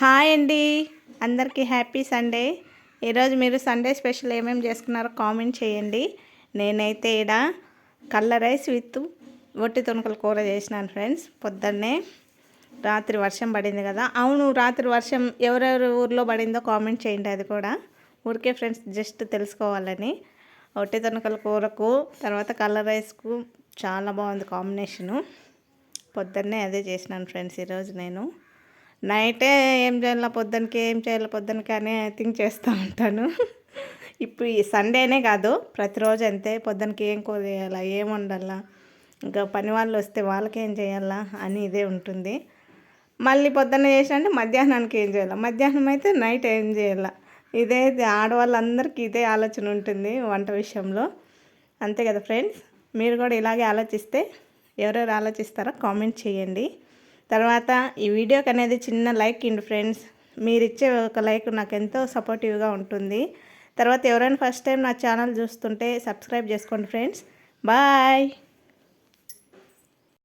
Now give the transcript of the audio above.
Hi అండి. అందరికీ happy Sunday. ఈరోజు మీరు సండే స్పెషల్ ఏమేమి చేసుకున్నారో కామెంట్ చేయండి. నేనైతే ఈడ కళ్ళ రైస్ విత్ ఒట్టి తుణకల కూర చేసినాను ఫ్రెండ్స్. పొద్దున్నే రాత్రి వర్షం పడింది కదా. అవును రాత్రి వర్షం ఎవరెవరి ఊర్లో పడిందో కామెంట్ చేయండి అది కూడా. ఊరికే ఫ్రెండ్స్ జస్ట్ తెలుసుకోవాలని. ఒట్టి తుణకల కూరకు తర్వాత కళ్ళ రైస్కు చాలా బాగుంది కాంబినేషను. పొద్దున్నే అదే చేసినాను ఫ్రెండ్స్ ఈరోజు నేను. నైటే ఏం చేయాలా పొద్దునకి ఏం చేయాలి పొద్దునకి అనే థింక్ చేస్తూ ఉంటాను. ఇప్పుడు ఈ సండేనే కాదు ప్రతిరోజు అంతే పొద్దునకి ఏం కూర చేయాలా ఏం వండాలా ఇంకా పని వాళ్ళు వస్తే వాళ్ళకి ఏం చేయాలా అని ఇదే ఉంటుంది. మళ్ళీ పొద్దున్న చేసినంటే మధ్యాహ్నానికి ఏం చేయాలి మధ్యాహ్నం అయితే నైట్ ఏం చేయాలా ఇదే ఆడవాళ్ళందరికీ ఇదే ఆలోచన ఉంటుంది వంట విషయంలో. అంతే కదా ఫ్రెండ్స్? మీరు కూడా ఇలాగే ఆలోచిస్తే ఎవరెవరు ఆలోచిస్తారో కామెంట్ చేయండి. తర్వాత ఈ వీడియోకి అనేది చిన్న లైక్ ఇండి ఫ్రెండ్స్. మీరు ఇచ్చే ఒక లైక్ నాకు ఎంతో సపోర్టివ్గా ఉంటుంది. తర్వాత ఎవరైనా ఫస్ట్ టైం నా ఛానల్ చూస్తుంటే సబ్స్క్రైబ్ చేసుకోండి ఫ్రెండ్స్. బాయ్